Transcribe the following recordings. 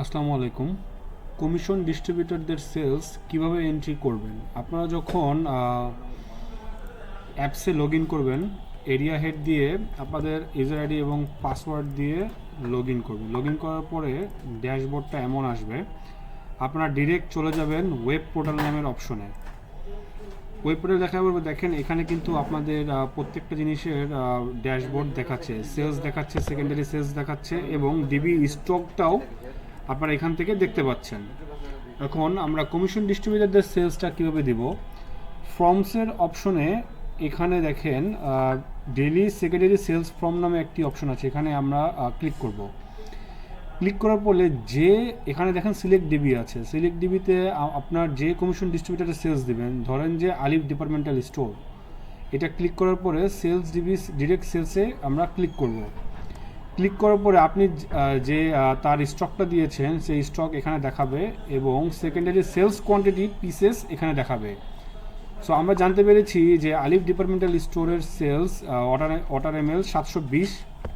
আসসালামু আলাইকুম। কমিশন ডিস্ট্রিবিউটরদের সেলস কীভাবে এন্ট্রি করবেন? আপনারা যখন অ্যাপসে লগ ইন করবেন এরিয়া হেড দিয়ে আপনাদের ইউজার আইডি এবং পাসওয়ার্ড দিয়ে লগ ইন করবেন। লগ ইন করার পরে ড্যাশবোর্ডটা এমন আসবে, আপনারা ডিরেক্ট চলে যাবেন ওয়েব পোর্টাল নামের অপশনে ওয়েব পোর্টাল দেখা বলব দেখেন, এখানে কিন্তু আপনাদের প্রত্যেকটা জিনিসের ড্যাশবোর্ড দেখাচ্ছে সেলস দেখাচ্ছে সেকেন্ডারি সেলস দেখাচ্ছে এবং ডিবি স্টকটাও আপনারা এখান থেকে দেখতে পাচ্ছেন। এখন আমরা কমিশন ডিস্ট্রিবিউটারদের সেলসটা কীভাবে দিব? ফর্মসের অপশনে এখানে দেখেন ডেলি সেক্রেটারি সেলস ফর্ম নামে একটি অপশন আছে। এখানে আমরা ক্লিক করব। ক্লিক করার পরে যে, এখানে দেখেন সিলেক্ট ডিবি আছে। সিলেক্ট ডিবিতে আপনার যে কমিশন ডিস্ট্রিবিউটারে সেলস দিবেন, ধরেন যে আলিফ ডিপার্টমেন্টাল স্টোর এটা ক্লিক করার পরে সেলস ডিবি ডিরেক্ট সেলসে আমরা ক্লিক করব। ক্লিক করার পরে আপনি যে তার স্টকটা দিয়েছেন, সেই স্টক এখানে দেখাবে এবং সেকেন্ডারি সেলস কোয়ান্টিটি পিসেস এখানে দেখাবে। সো আমরা জানতে পেরেছি যে আলিফ ডিপার্টমেন্টাল স্টোরের sales water water M L সাতশো বিশ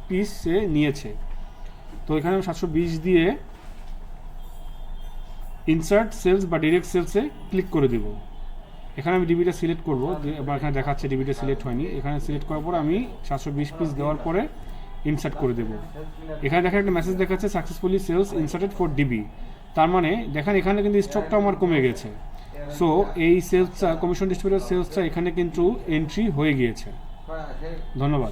পিস নিয়েছে। তো এখানে আমি সাতশো বিশ দিয়ে ইনসার্ট সেলস বা ডিরেক্ট সেলসে ক্লিক করে দিব। এখানে আমি ডিবিটা সিলেক্ট করব এবার এখানে দেখাচ্ছে ডিবিটা সিলেক্ট হয়নি। এখানে সিলেক্ট করার পর আমি সাতশো বিশ পিস দেওয়ার পরে ইনসার্ট করে দেবো। এখানে দেখেন একটা মেসেজ দেখাচ্ছে successfully sales inserted for DB তার মানে দেখেন এখানে কিন্তু স্টকটা আমার কমে গেছে। সো এই সেলসটা কমিশন ডিস্ট্রিবিউটার সেলসটা এখানে কিন্তু এন্ট্রি হয়ে গিয়েছে। ধন্যবাদ।